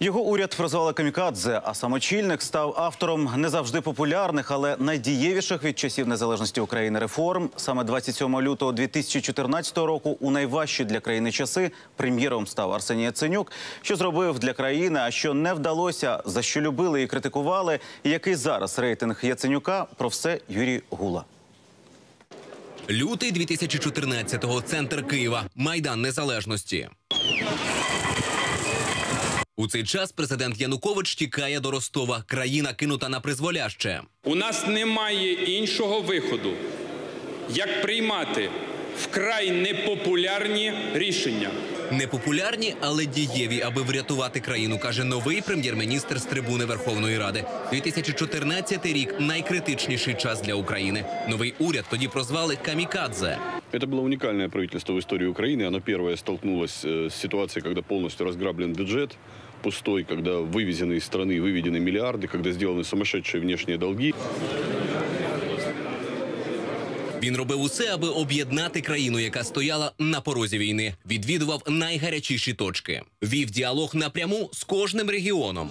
Його уряд прозвали камікадзе, а самочільник став автором не завжди популярних, але найдієвіших від часів незалежності України реформ. Саме 27 лютого 2014 року, у найважчі для країни часи, прем'єром став Арсеній Яценюк. Що зробив для країни, а що не вдалося, за що любили і критикували. І який зараз рейтинг Яценюка? Про все Юрій Гула. Лютий 2014-го. Центр Києва. Майдан Незалежності. У цей час президент Янукович тікає до Ростова. Країна кинута на призволяще. У нас немає іншого виходу, як приймати вкрай непопулярні рішення. Непопулярні, але дієві, аби врятувати країну, каже новий прем'єр-міністр з трибуни Верховної Ради. 2014 рік найкритичніший час для України. Новий уряд тоді прозвали Камікадзе. Это было уникальное правительство в истории Украины. Оно первое столкнулось э, с ситуацией, когда полностью разграблен бюджет, пустой, когда вывезены из страны, выведены миллиарды, когда сделаны сумасшедшие внешние долги. Він робив усе, аби об'єднати країну, яка стояла на порозі війни. Відвідував найгарячіші точки. Вів діалог напряму з кожним регіоном.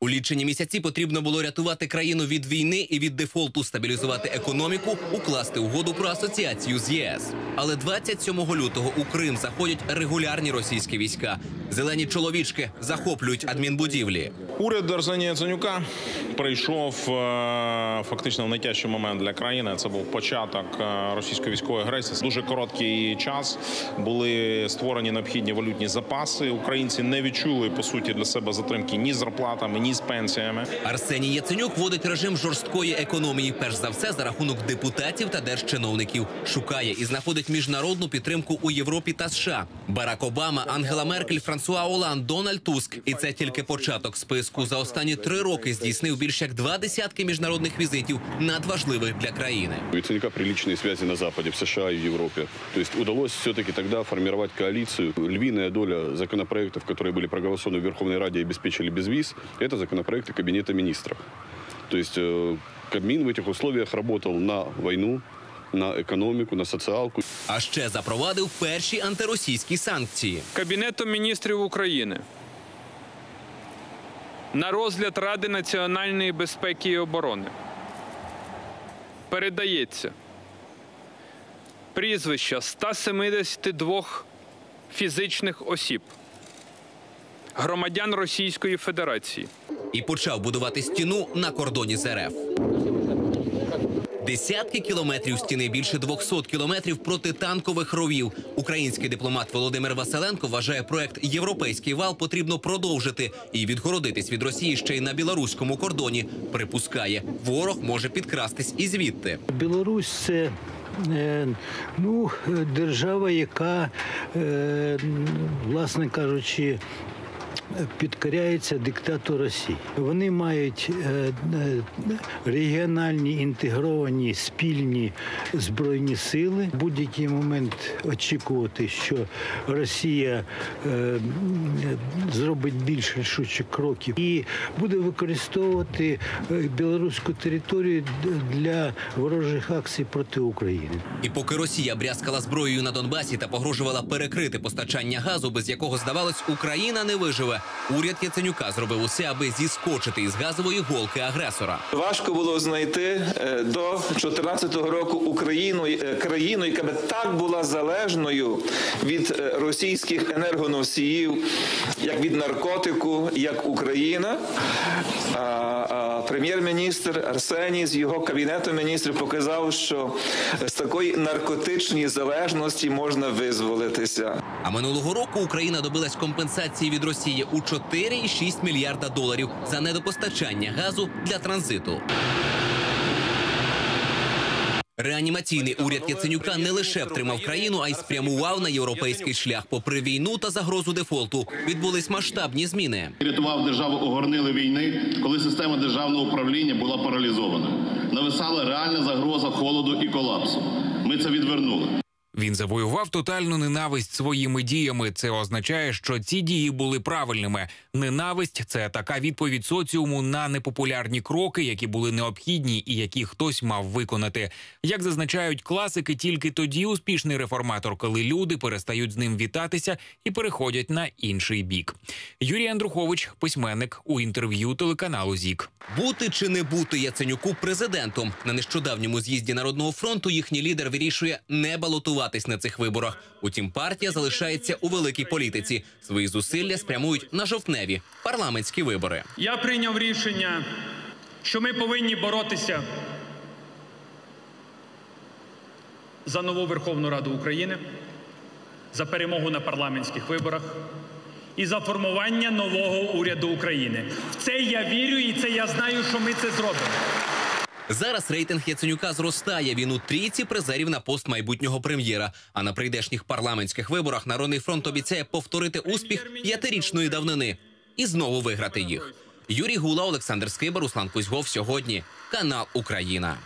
У лічені місяці потрібно було рятувати країну від війни і від дефолту, стабілізувати економіку, укласти угоду про асоціацію з ЄС. Але 27 лютого у Крим заходять регулярні російські війська. Зелені чоловічки захоплюють адмінбудівлі. Уряд Арсенія Яценюка прийшов е, фактично в найтяжчий момент для країни. Це був початок е, російської військової агресії. Дуже короткий час були створені необхідні валютні запаси. Українці не відчули по суті для себе затримки ні зарплатами, ні з пенсіями. Арсеній Яценюк вводить режим жорсткої економії, перш за все за рахунок депутатів та держчиновників. Шукає і знаходить міжнародну підтримку у Європі та США. Барак Обама, Ангела Меркель, Франсуа Оланд, Дональд Туск. І це тільки початок списку. За останні три роки здійснив більш як два десятки міжнародних візитів, надважливих для країни. У Яценюка приличные связи на Западе, в США и в Европе. То есть удалось все-таки тогда формировать коалицию. Львиная доля законопроектов, которые были проголосованы в Верховной Раде и обеспечили безвиз, это законопроекты Кабинета министров. То есть э, Кабмин в этих условиях работал на войну, на экономику, на социалку. А ще запровадив перші антиросійські санкції. Кабінетом міністрів України на розгляд Ради національної безпеки і оборони передається прізвища 172 фізичних осіб, громадян Російської Федерації. і почав будувати стіну на кордоні з РФ. Десятки кілометрів стіни, більше 200 кілометрів протитанкових ровів. Український дипломат Володимир Василенко вважає проект Європейський вал потрібно продовжити і відгородитись від Росії ще й на білоруському кордоні. Припускає, ворог може підкрастись і звідти. Білорусь це е, ну, держава, яка, е, власне кажучи, підкоряється диктату Росії. Вони мають е, е, регіональні інтегровані спільні збройні сили. В будь-який момент очікувати, що Росія е, зробить більш рішучих кроків і буде використовувати білоруську територію для ворожих акцій проти України. І поки Росія брязкала зброєю на Донбасі та погрожувала перекрити постачання газу, без якого здавалось, Україна не виживе. Уряд Яценюка зробив усе, аби зіскочити із газової голки агресора. Важко було знайти е, до 2014 року Україну е, країну, яка би так була залежною від е, російських енергоносіїв, як від наркотику, як Україна. Прем'єр-міністр Арсеній з його кабінетом міністрів показав, що з такої наркотичної залежності можна визволитися. А минулого року Україна добилась компенсації від Росії у 4,6 мільярда доларів за недопостачання газу для транзиту. Реанімаційний уряд Яценюка не лише втримав країну, а й спрямував на європейський шлях. Попри війну та загрозу дефолту, відбулись масштабні зміни. Рятував державу у горнили війни, коли система державного управління була паралізована. Нависала реальна загроза холоду і колапсу. Ми це відвернули. Він завоював тотальну ненависть своїми діями. Це означає, що ці дії були правильними. Ненависть це така відповідь соціуму на непопулярні кроки, які були необхідні і які хтось мав виконати. Як зазначають класики, тільки тоді успішний реформатор, коли люди перестають з ним вітатися і переходять на інший бік. Юрій Андрухович, письменник у інтерв'ю телеканалу ЗІК. Бути чи не бути Яценюку президентом на нещодавньому з'їзді народного фронту їхній лідер вирішує не балотуватись на цих виборах. Утім, партія залишається у великій політиці. Свої зусилля спрямують на жовтневі парламентські вибори. Я прийняв рішення, що ми повинні боротися за нову Верховну Раду України, за перемогу на парламентських виборах і за формування нового уряду України. В це я вірю і це я знаю, що ми це зробимо. Зараз рейтинг Яценюка зростає. Він у трійці призерів на пост майбутнього прем'єра. А на прийдешніх парламентських виборах Народний фронт обіцяє повторити успіх п'ятирічної давнини і знову виграти їх. Юрій Гула, Олександр Скиба, Руслан Кузьгов. Сьогодні канал Україна.